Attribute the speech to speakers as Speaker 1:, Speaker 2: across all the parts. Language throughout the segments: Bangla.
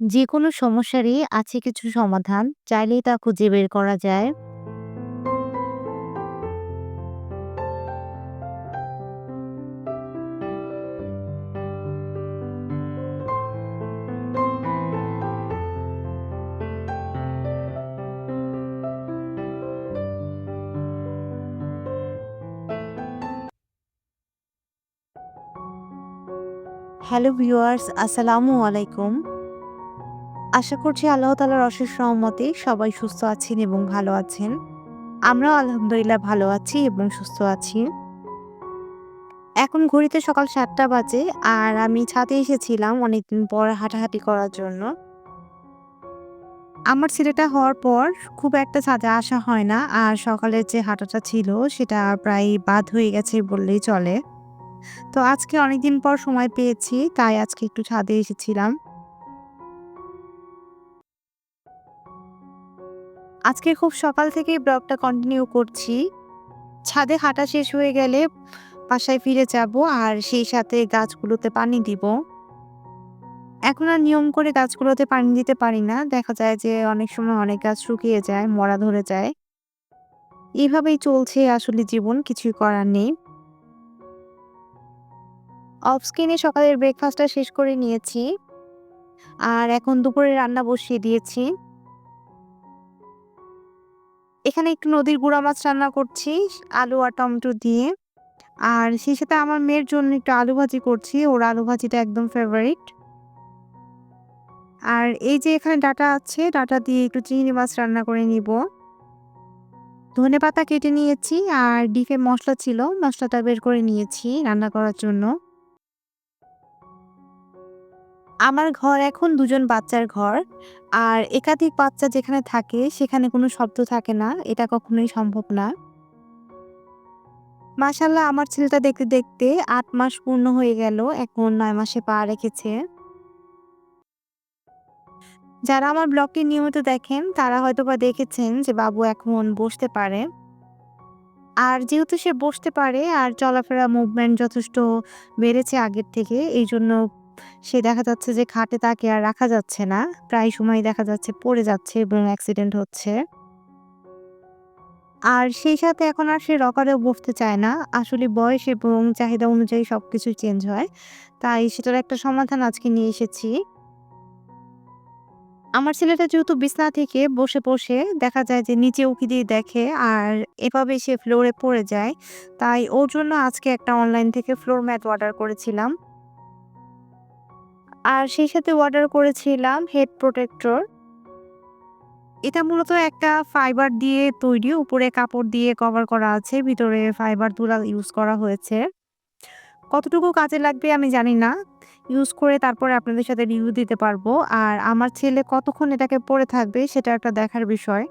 Speaker 1: যেকোনো সমস্যারই আছে কিছু সমাধান। চাইলেই তা খুঁজে বের করা যায়। হ্যালো ভিউয়ার্স, আসসালামু আলাইকুম। আশা করছি আল্লাহ তালার অশেষ সহমতে সবাই সুস্থ আছেন এবং ভালো আছেন। আমরাও আলহামদুলিল্লাহ ভালো আছি এবং সুস্থ আছি। এখন ঘড়িতে সকাল সাতটা বাজে আর আমি ছাদে এসেছিলাম অনেকদিন পর হাঁটাহাঁটি করার জন্য। আমার ছেলেটা হওয়ার পর খুব একটা ছাদে আসা হয় না। আর সকালের যে হাঁটাটা ছিল সেটা প্রায় বাদ হয়ে গেছে বললেই চলে। তো আজকে অনেকদিন পর সময় পেয়েছি তাই আজকে একটু ছাদে এসেছিলাম। আজকে খুব সকাল থেকেই ব্লগটা কন্টিনিউ করছি। ছাদে হাঁটা শেষ হয়ে গেলে বাসায় ফিরে যাব আর সেই সাথে গাছগুলোতে পানি দিব। এখন আর নিয়ম করে গাছগুলোতে পানি দিতে পারি না। দেখা যায় যে অনেক সময় অনেক গাছ শুকিয়ে যায়, মরা ধরে যায়। এভাবেই চলছে আসলে জীবন, কিছুই করার নেই। অফ স্ক্রিনে সকালের ব্রেকফাস্টটা শেষ করে নিয়েছি। আর এখন দুপুরে রান্না বসিয়ে দিয়েছি। এখানে একটু নদীর গুড়া মাছ রান্না করছি আলু আর টমেটো দিয়ে। আর সেই সাথে আমার মেয়ের জন্য একটু আলু ভাজি করছি। ওর আলু ভাজিটা একদম ফেভারিট। আর এই যে এখানে ডাটা আছে, ডাটা দিয়ে একটু চিংড়ি মাছ রান্না করে নিব। ধনেপাতা কেটে নিয়েছি আর ডিপে মশলা ছিল, মশলাটা বের করে নিয়েছি রান্না করার জন্য। আমার ঘর এখন দুজন বাচ্চার ঘর। আর একাধিক বাচ্চা যেখানে থাকে সেখানে কোনো শব্দ থাকে না। এটা কখনোই সম্ভব না। মাশাআল্লাহ আমার ছেলেটা দেখতে, দেখতে আট মাস পূর্ণ হয়ে গেল। এখন নয় মাসে পা রেখেছে। যারা আমার ব্লগটি নিয়মিত দেখেন তারা হয়তোবা দেখেছেন যে বাবু এখন বসতে পারে। আর যেহেতু সে বসতে পারে আর চলাফেরা মুভমেন্ট যথেষ্ট বেড়েছে আগের থেকে। এইজন্য সে দেখা যাচ্ছে যে খাটে তাকে আর রাখা যাচ্ছে না। প্রায় সময় দেখা যাচ্ছে পড়ে যাচ্ছে এবং অ্যাক্সিডেন্ট হচ্ছে। আর সেই সাথে এখন আর সে রকারেও বসতে চায় না। আসলে বয়স এবং চাহিদা অনুযায়ী সবকিছু চেঞ্জ হয়। তাই সেটার একটা সমাধান আজকে নিয়ে এসেছি। আমার ছেলেটা যেহেতু বিছানা থেকে বসে, বসে দেখা যায় যে নিচে উঁকি দিয়ে দেখে আর এভাবে সে ফ্লোরে পড়ে যায়। তাই ওর জন্য আজকে একটা অনলাইন থেকে ফ্লোর ম্যাট অর্ডার করেছিলাম। আর সেই সাথে অর্ডার করেছিলাম হেড প্রোটেক্টর। এটা মূলত একটা ফাইবার দিয়ে তৈরি। উপরে কাপড় দিয়ে কভার করা আছে। ভিতরে ফাইবার তুলা ইউজ করা হয়েছে। কতটুকু কাজে লাগবে আমি জানি না। ইউজ করে তারপরে আপনাদের সাথে রিভিউ দিতে পারব। আর আমার ছেলে কতক্ষণ এটাকে পরে থাকবে সেটা একটা দেখার বিষয়।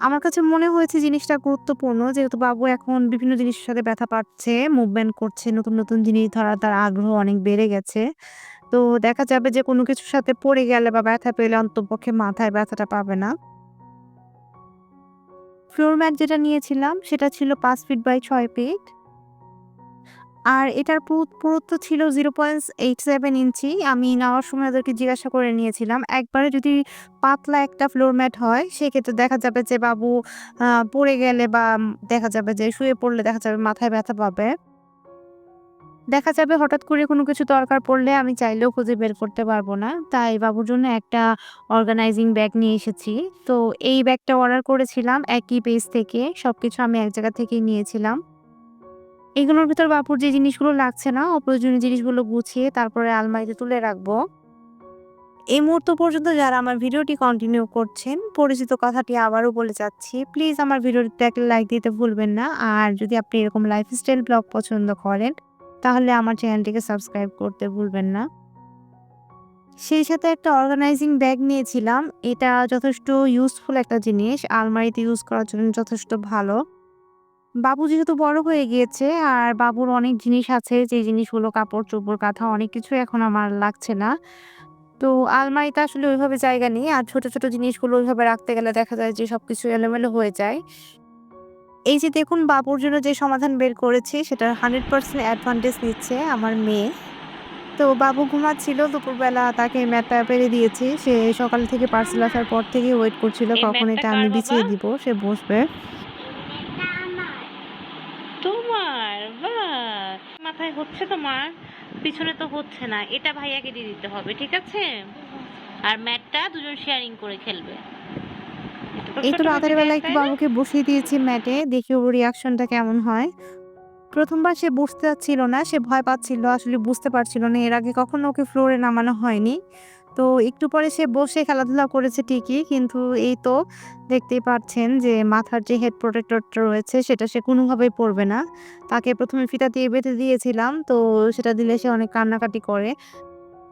Speaker 1: আমার কাছে মনে হয়েছে জিনিসটা গুরুত্বপূর্ণ যেহেতু বাবু এখন বিভিন্ন জিনিসের সাথে ব্যথা পাচ্ছে, মুভমেন্ট করছে, নতুন, নতুন জিনিস ধরা তার আগ্রহ অনেক বেড়ে গেছে। তো দেখা যাবে যে কোনো কিছুর সাথে পড়ে গেলে বা ব্যথা পেলে অন্তপক্ষে মাথায় ব্যথাটা পাবে না। ফ্লোর ম্যাট যেটা নিয়েছিলাম সেটা ছিল পাঁচ ফিট বাই ছয় ফিট। আর এটার পুরুত্ব ছিল 0.87 ইঞ্চি। আমি নেওয়ার সময় ওদেরকে জিজ্ঞাসা করে নিয়েছিলাম। একবারে যদি পাতলা একটা ফ্লোর ম্যাট হয়, সেক্ষেত্রে দেখা যাবে যে বাবু পড়ে গেলে বা দেখা যাবে যে শুয়ে পড়লে দেখা যাবে মাথায় ব্যথা পাবে। দেখা যাবে হঠাৎ করে কোনো কিছু দরকার পড়লে আমি চাইলেও খুঁজে বের করতে পারব না। তাই বাবুর জন্য একটা অর্গানাইজিং ব্যাগ নিয়ে এসেছি। তো এই ব্যাগটা অর্ডার করেছিলাম একই পেজ থেকে। সব কিছু আমি এক জায়গা থেকেই নিয়েছিলাম। এগুলোর ভিতর বাপুর যে জিনিসগুলো লাগছে না, অপ্রয়োজনীয় জিনিসগুলো গুছিয়ে তারপরে আলমারিতে তুলে রাখব। এই মুহূর্ত পর্যন্ত যারা আমার ভিডিওটি কন্টিনিউ করছেন, পরিচিত কথাটি আবারও বলে যাচ্ছি। প্লিজ আমার ভিডিওটিতে একটা লাইক দিতে ভুলবেন না। আর যদি আপনি এরকম লাইফস্টাইল ব্লগ পছন্দ করেন, তাহলে আমার চ্যানেলটিকে সাবস্ক্রাইব করতে ভুলবেন না। সেই সাথে একটা অর্গানাইজিং ব্যাগ নিয়েছিলাম। এটা যথেষ্ট ইউজফুল একটা জিনিস। আলমারিতে ইউজ করার জন্য যথেষ্ট ভালো। বাবু যেহেতু বড় হয়ে গিয়েছে আর বাবুর অনেক জিনিস আছে যে জিনিসগুলো কাপড়-চোপড়, কাঁথা অনেক কিছু এখন আমার লাগছে না। তো আলমারিতে আসলে ওইভাবে জায়গা নেই। আর ছোট, ছোট জিনিসগুলো ওইভাবে রাখতে গেলে দেখা যায় যে সব কিছু এলোমেলো হয়ে যায়। এই যে দেখুন বাবুর জন্য যে সমাধান বের করেছি সেটার 100% অ্যাডভান্টেজ নিচ্ছে আমার মেয়ে। তো বাবু ঘুমাচ্ছিল দুপুরবেলা তাকে ম্যাটটা পেরে দিয়েছি। সে সকাল থেকে পার্সেল আসার পর থেকেই ওয়েট করছিল কখন এটা আমি বিছিয়ে দিব, সে বসবে।
Speaker 2: তোমার বাহ! মাথায় হচ্ছে তোমার? পিছনে তো হচ্ছে না। এটা ভাইয়াকে দিয়ে দিতে হবে, ঠিক আছে? আর ম্যাটটা দুজন শেয়ারিং করে খেলবে।
Speaker 1: এই তো রাতের বেলা একটু বাবুকে বসিয়ে দিয়েছি ম্যাটে। দেখি ওর রিয়াকশনটা কেমন হয়। প্রথমবার সে বুঝতে চাচ্ছিল না। সে ভয় পাচ্ছিল। আসলে বুঝতে পারছিল না। এর আগে কখনো ওকে ফ্লোরে নামানো হয়নি। তো একটু পরে সে বসে খেলাধুলা করেছে ঠিকই। কিন্তু এই তো দেখতেই পাচ্ছেন যে মাথার যে হেড প্রোটেক্টরটা রয়েছে সেটা সে কোনোভাবেই পরবে না। তাকে ১ম এ ফিতা দিয়ে বেঁধে দিয়েছিলাম। তো সেটা দিলে সে অনেক কান্নাকাটি করে।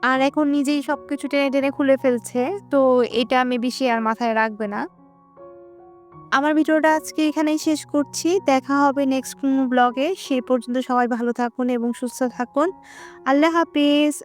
Speaker 1: আর এখন নিজেই সব কিছু টেনে, টেনে খুলে ফেলছে। তো এটা মেবি সে আর মাথায় রাখবে না। আমার ভিডিওটা আজকে এখানেই শেষ করছি। দেখা হবে নেক্সট কোনো ব্লগে। সে পর্যন্ত সবাই ভালো থাকুন এবং সুস্থ থাকুন। আল্লাহ হাফেজ।